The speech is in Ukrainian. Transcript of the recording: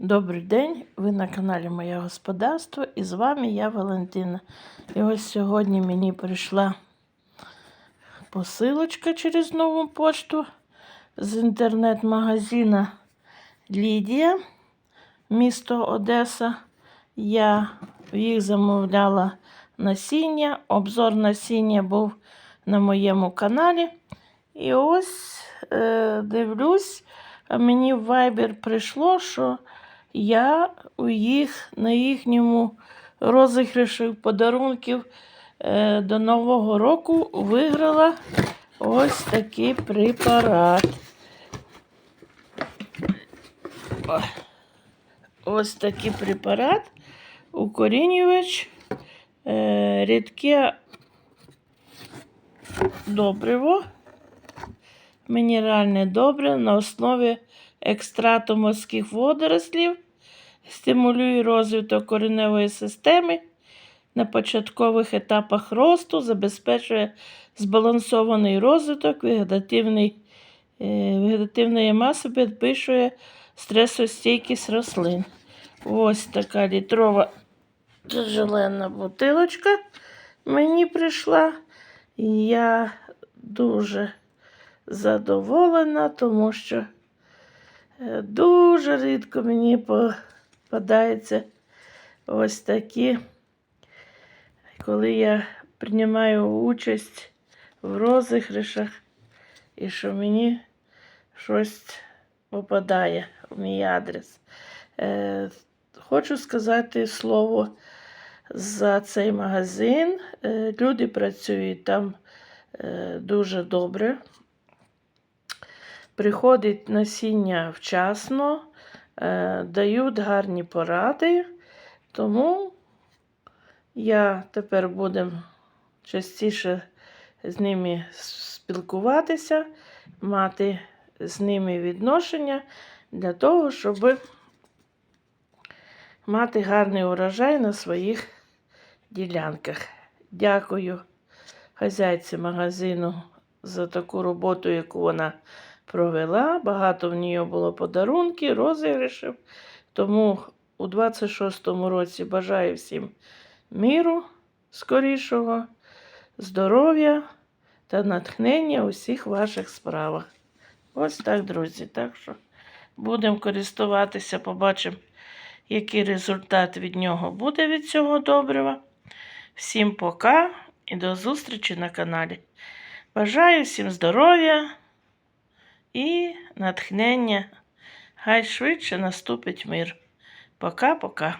Добрий день, ви на каналі Моє Господарство і з вами я Валентина. І ось сьогодні мені прийшла посилочка через нову пошту з інтернет-магазина Лідія, місто Одеса. Я їх замовляла насіння. Обзор насіння був на моєму каналі. І ось е, дивлюсь, мені в Viber прийшло, що я у їх на їхньому розіграші подарунків е, до Нового року виграла ось такий препарат. Ось такий препарат, укорінювач, е, рідке добриво, мінеральне добре на основі екстрату морських водорослів, стимулює розвиток кореневої системи на початкових етапах росту, забезпечує збалансований розвиток е, вегетативної маси, підвищує стресостійкість рослин. Ось така літрова зелена бутилочка мені прийшла. Я дуже задоволена, тому що дуже рідко мені попадаються ось такі, коли я приймаю участь в розіграшах і що мені щось попадає в мій адрес. Е, Хочу сказати слово за цей магазин. Е, Люди працюють там е, дуже добре. Приходить насіння вчасно, е, дають гарні поради. Тому я тепер буду частіше з ними спілкуватися, мати з ними відношення для того, щоб мати гарний урожай на своїх ділянках. Дякую хазяйці магазину за таку роботу, яку вона провела. Багато в нього було подарунків, розіграшів. Тому у 26-му році бажаю всім міру скорішого, здоров'я та натхнення у всіх ваших справах. Ось так, друзі. Так що будемо користуватися, побачимо, який результат від нього буде від цього добрива. Всім пока і до зустрічі на каналі. Бажаю всім здоров'я і натхнення. Хай швидше наступить мир. Пока-пока.